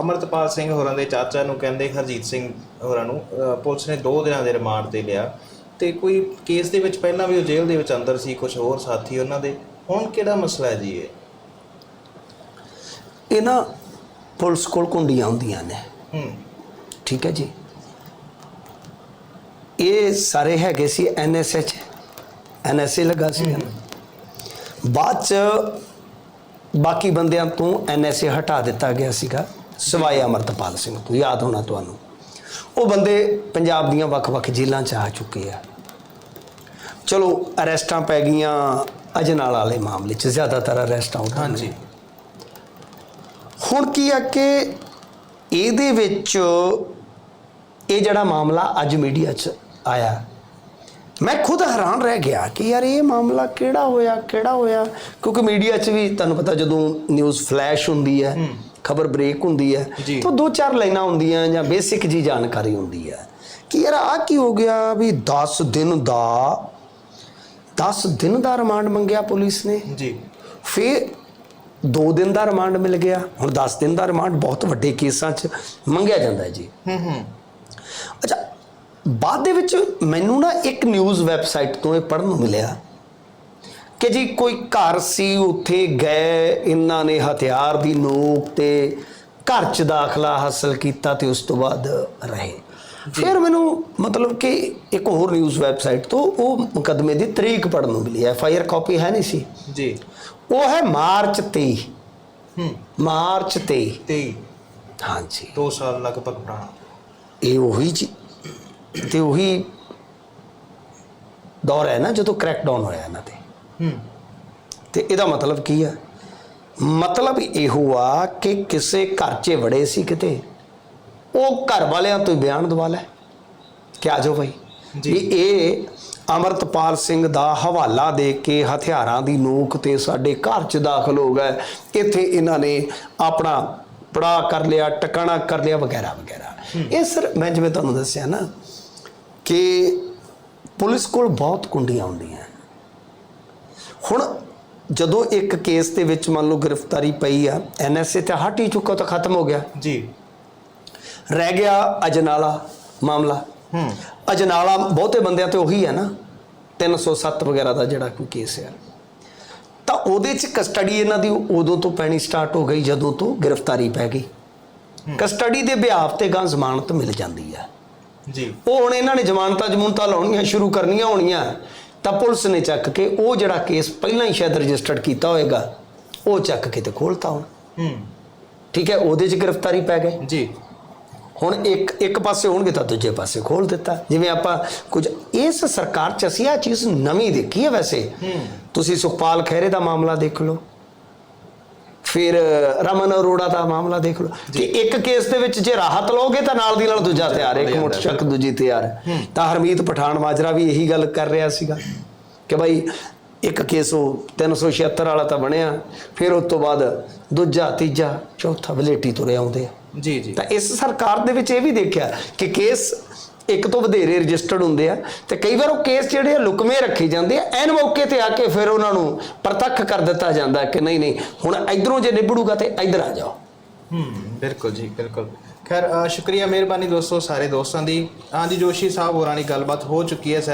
ਅਮਰਤਪਾਲ ਸਿੰਘ ਹੋਰਾਂ ਦੇ ਚਾਚਾ ਨੂੰ ਕਹਿੰਦੇ ਹਰਜੀਤ ਸਿੰਘ ਹੋਰਾਂ ਨੂੰ ਪੁਲਿਸ ਨੇ 2 ਦਿਨਾਂ ਦੇ ਰਿਮਾਂਡ ਤੇ ਲਿਆ। ਤੇ ਕੋਈ ਕੇਸ ਦੇ ਵਿੱਚ ਪਹਿਲਾਂ ਵੀ ਉਹ ਜੇਲ੍ਹ ਦੇ ਵਿੱਚ ਅੰਦਰ ਸੀ ਕੁਝ ਹੋਰ ਸਾਥੀ ਉਹਨਾਂ ਦੇ। ਹੁਣ ਕਿਹੜਾ ਮਸਲਾ ਹੈ ਜੀ ਇਹ? ਇਹ ਨਾ ਪੁਲਿਸ ਕੋਲ ਕੁੰਡੀਆਂ ਹੁੰਦੀਆਂ ਨੇ। ਹੂੰ। ਠੀਕ ਹੈ ਜੀ। ਇਹ ਸਾਰੇ ਹੈਗੇ ਸੀ ਐਨਐਸਐਚ ਐਨਐਸਏ ਲੱਗਾ ਸੀ। ਬਾਅਦ ਚ ਬਾਕੀ ਬੰਦਿਆਂ ਤੋਂ ਐਨਐਸਏ ਹਟਾ ਦਿੱਤਾ ਗਿਆ ਸੀਗਾ। ਸਿਵਾਏ ਅਮਰਤਪਾਲ ਸਿੰਘ ਤੋਂ ਯਾਦ ਹੋਣਾ ਤੁਹਾਨੂੰ। ਉਹ ਬੰਦੇ ਪੰਜਾਬ ਦੀਆਂ ਵੱਖ-ਵੱਖ ਜੇਲ੍ਹਾਂ 'ਚ ਆ ਚੁੱਕੇ ਆ। ਚਲੋ ਅਰੈਸਟਾਂ ਪੈ ਗਈਆਂ ਅਜਨਾਲ ਵਾਲੇ ਮਾਮਲੇ 'ਚ ਜ਼ਿਆਦਾਤਰ ਅਰੈਸਟਾਂ ਨੇ ਹਾਂਜੀ। ਹੁਣ ਕੀ ਆ ਕਿ ਇਹਦੇ ਵਿੱਚ ਇਹ ਜਿਹੜਾ ਮਾਮਲਾ ਅੱਜ ਮੀਡੀਆ 'ਚ ਆਇਆ ਮੈਂ ਖੁਦ ਹੈਰਾਨ ਰਹਿ ਗਿਆ ਕਿ ਯਾਰ ਇਹ ਮਾਮਲਾ ਕਿਹੜਾ ਹੋਇਆ ਕਿਹੜਾ ਹੋਇਆ? ਕਿਉਂਕਿ ਮੀਡੀਆ 'ਚ ਵੀ ਤੁਹਾਨੂੰ ਪਤਾ ਜਦੋਂ ਨਿਊਜ਼ ਫਲੈਸ਼ ਹੁੰਦੀ ਹੈ। ਖਬਰ ਬ੍ਰੇਕ ਹੁੰਦੀ ਹੈ। ਤਾਂ ਦੋ ਚਾਰ ਲਾਈਨਾਂ ਹੁੰਦੀਆਂ ਜਾਂ ਬੇਸਿਕ ਜੀ ਜਾਣਕਾਰੀ ਹੁੰਦੀ ਹੈ ਕਿ ਯਾਰ ਆ ਕੀ ਹੋ ਗਿਆ ਵੀ 10 ਦਿਨ ਦਾ 10 ਦਿਨ ਦਾ ਰਿਮਾਂਡ ਮੰਗਿਆ ਪੁਲਿਸ ਨੇ। ਜੀ। ਫਿਰ 2 ਦਿਨ ਦਾ ਰਿਮਾਂਡ ਮਿਲ ਗਿਆ। ਹੁਣ 10 ਦਿਨ ਦਾ ਰਿਮਾਂਡ ਬਹੁਤ ਵੱਡੇ ਕੇਸਾਂ 'ਚ ਮੰਗਿਆ ਜਾਂਦਾ ਹੈ ਜੀ। ਹੂੰ ਹੂੰ। ਅੱਛਾ ਬਾਅਦ ਦੇ ਵਿੱਚ ਮੈਨੂੰ ਨਾ ਇੱਕ ਨਿਊਜ਼ ਵੈਬਸਾਈਟ ਤੋਂ ਇਹ ਪੜ੍ਹਨ ਨੂੰ ਮਿਲਿਆ। ਕਿ ਜੀ ਕੋਈ ਘਰ ਸੀ ਉੱਥੇ ਗਏ ਇਹਨਾਂ ਨੇ ਹਥਿਆਰ ਦੀ ਨੋਕ ਤੇ ਘਰ 'ਚ ਦਾਖਲਾ ਹਾਸਲ ਕੀਤਾ ਤੇ ਉਸ ਤੋਂ ਬਾਅਦ ਰਹੇ। ਫਿਰ ਮੈਨੂੰ ਮਤਲਬ ਕਿ ਇੱਕ ਹੋਰ ਨਿਊਜ਼ ਵੈਬਸਾਈਟ ਤੋਂ ਉਹ ਮੁਕੱਦਮੇ ਦੀ ਤਰੀਕ ਪੜ੍ਹਨ ਨੂੰ ਮਿਲੀ ਐਫ ਆਈ ਆਰ ਕਾਪੀ ਹੈ ਨਹੀਂ ਸੀ। ਜੀ। ਉਹ ਹੈ ਮਾਰਚ 23 ਹੂੰ। ਮਾਰਚ 23 23 ਹਾਂਜੀ। 2 ਸਾਲ ਲਗਭਗ ਪੁਰਾਣਾ। ਇਹ ਉਹੀ ਜੀ ਤੇ ਉਹੀ ਦੌਰ ਹੈ ਨਾ ਜਦੋਂ ਕ੍ਰੈਕਡਾਊਨ ਹੋਇਆ ਇਹਨਾਂ ਤੇ। ਤੇ ਇਹਦਾ ਮਤਲਬ ਕੀ ਆ? ਮਤਲਬ ਇਹੋ ਆ ਕਿ ਕਿਸੇ ਘਰ 'ਚ ਵੜੇ ਸੀ ਕਿਤੇ ਉਹ ਘਰ ਵਾਲਿਆਂ ਤੋਂ ਬਿਆਨ ਦਵਾ ਲੈ। ਕਿ ਆ ਜਾਓ ਭਾਈ ਜੀ। ਇਹ ਅਮਰਤਪਾਲ ਸਿੰਘ ਦਾ ਹਵਾਲਾ ਦੇ ਕੇ ਹਥਿਆਰਾਂ ਦੀ ਨੋਕ ਤੇ ਸਾਡੇ ਘਰ 'ਚ ਦਾਖਲ ਹੋ ਗਏ। ਇੱਥੇ ਇਹਨਾਂ ਨੇ ਆਪਣਾ ਪੜਾ ਕਰ ਲਿਆ ਟਿਕਾਣਾ ਕਰ ਲਿਆ ਵਗੈਰਾ ਵਗੈਰਾ। ਇਹ ਸਰ ਮੈਂ ਜਿਵੇਂ ਤੁਹਾਨੂੰ ਦੱਸਿਆ ਨਾ ਕਿ ਪੁਲਿਸ ਕੋਲ ਬਹੁਤ ਕੁੰਡੀਆਂ ਹੁੰਦੀਆਂ। ਹੁਣ ਜਦੋਂ ਇੱਕ ਕੇਸ ਦੇ ਵਿੱਚ ਮੰਨ ਲਓ ਗ੍ਰਿਫਤਾਰੀ ਪਈ ਆ ਐਨਐਸਏ ਤੇ ਹਟ ਹੀ ਚੁੱਕਾ ਤਾਂ ਖਤਮ ਹੋ ਗਿਆ। ਜੀ। ਰਹਿ ਗਿਆ ਅਜਨਾਲਾ ਮਾਮਲਾ। ਹੂੰ। ਅਜਨਾਲਾ ਬਹੁਤੇ ਬੰਦਿਆਂ ਤੇ ਉਹੀ ਹੈ ਨਾ 307 ਵਗੈਰਾ ਦਾ ਜਿਹੜਾ ਕੋਈ ਕੇਸ ਹੈ ਤਾਂ ਉਹਦੇ ਚ ਕਸਟਡੀ ਇਹਨਾਂ ਦੀ ਉਦੋਂ ਤੋਂ ਪੈਣੀ ਸਟਾਰਟ ਹੋ ਗਈ ਜਦੋਂ ਤੋਂ ਗ੍ਰਿਫਤਾਰੀ ਪੈ ਗਈ। ਕਸਟਡੀ ਦੇ ਬਿਹਾਫ ਤੇ ਗਾਂ ਜ਼ਮਾਨਤ ਮਿਲ ਜਾਂਦੀ ਹੈ ਜੀ। ਉਹ ਹੁਣ ਇਹਨਾਂ ਨੇ ਜ਼ਮਾਨਤਾਂ ਜ਼ਮੂਨਤਾਂ ਲਾਉਣੀਆਂ ਸ਼ੁਰੂ ਕਰਨੀਆਂ ਹੋਣੀਆਂ। ਤਾਂ ਪੁਲਿਸ ਨੇ ਚੱਕ ਕੇ ਉਹ ਜਿਹੜਾ ਕੇਸ ਪਹਿਲਾਂ ਹੀ ਸ਼ਾਇਦ ਰਜਿਸਟਰਡ ਕੀਤਾ ਹੋਏਗਾ ਉਹ ਚੱਕ ਕੇ ਤੇ ਖੋਲਤਾ ਹੁਣ। ਹੂੰ। ਠੀਕ ਹੈ ਉਹਦੇ 'ਚ ਗ੍ਰਿਫਤਾਰੀ ਪੈ ਗਏ। ਜੀ। ਹੁਣ ਇੱਕ ਇੱਕ ਪਾਸੇ ਹੋਣਗੇ ਤਾਂ ਦੂਜੇ ਪਾਸੇ ਖੋਲ ਦਿੱਤਾ। ਜਿਵੇਂ ਆਪਾਂ ਕੁਝ ਇਸ ਸਰਕਾਰ 'ਚ ਅਸੀਂ ਆ ਚੀਜ਼ ਨਵੀਂ ਦੇਖੀ ਹੈ ਵੈਸੇ। ਤੁਸੀਂ ਸੁਖਪਾਲ ਖਹਿਰੇ ਦਾ ਮਾਮਲਾ ਦੇਖ ਲਓ। ਫਿਰ ਰਮਨ ਅਰੋੜਾ ਦਾ ਮਾਮਲਾ ਦੇਖ ਲਓ। ਕਿ ਇੱਕ ਕੇਸ ਦੇ ਵਿੱਚ ਜੇ ਰਾਹਤ ਲਓਗੇ ਤਾਂ ਨਾਲ ਦੀ ਨਾਲ ਦੂਜਾ ਤਿਆਰ ਹੈ। ਇੱਕ ਮੁੱਠ ਚੱਕ ਦੂਜੀ ਤਿਆਰ ਹੈ। ਤਾਂ ਹਰਮੀਤ ਪਠਾਨ ਮਾਜਰਾ ਵੀ ਇਹੀ ਗੱਲ ਕਰ ਰਿਹਾ ਸੀਗਾ ਕਿ ਭਾਈ ਇੱਕ ਕੇਸ ਉਹ 376 ਵਾਲਾ ਤਾਂ ਬਣਿਆ ਫਿਰ ਉਸ ਤੋਂ ਬਾਅਦ ਦੂਜਾ ਤੀਜਾ ਚੌਥਾ ਵਲੇਟੀ ਤੁਰੇ ਆਉਂਦੇ ਆ। ਜੀ ਜੀ। ਤਾਂ ਇਸ ਸਰਕਾਰ ਦੇ ਵਿੱਚ ਇਹ ਵੀ ਦੇਖਿਆ ਕਿ ਕੇਸ ਇੱਕ ਤੋਂ ਵਧੇਰੇ ਰਜਿਸਟਰਡ ਹੁੰਦੇ ਆ ਤੇ ਕਈ ਵਾਰ ਉਹ ਕੇਸ ਜਿਹੜੇ ਆ ਲੁਕਵੇਂ ਰੱਖੇ ਜਾਂਦੇ ਆ, ਐਨ ਮੌਕੇ ਤੇ ਆ ਕੇ ਫਿਰ ਉਹਨਾਂ ਨੂੰ ਪ੍ਰਤੱਖ ਕਰ ਦਿੱਤਾ ਜਾਂਦਾ ਕਿ ਨਹੀਂ ਨਹੀਂ, ਹੁਣ ਇਧਰੋਂ ਜੇ ਨਿਬੜੂਗਾ ਤੇ ਇਧਰ ਆ ਜਾਓ। ਹੂੰ, ਬਿਲਕੁਲ ਜੀ, ਬਿਲਕੁਲ। ਖੈਰ ਸ਼ੁਕਰੀਆ, ਮਿਹਰਬਾਨੀ ਦੋਸਤੋ, ਸਾਰੇ ਦੋਸਤਾਂ ਦੀ। ਹਾਂਜੀ, ਜੋਸ਼ੀ ਸਾਹਿਬ ਹੋਰਾਂ ਦੀ ਗੱਲਬਾਤ ਹੋ ਚੁੱਕੀ ਹੈ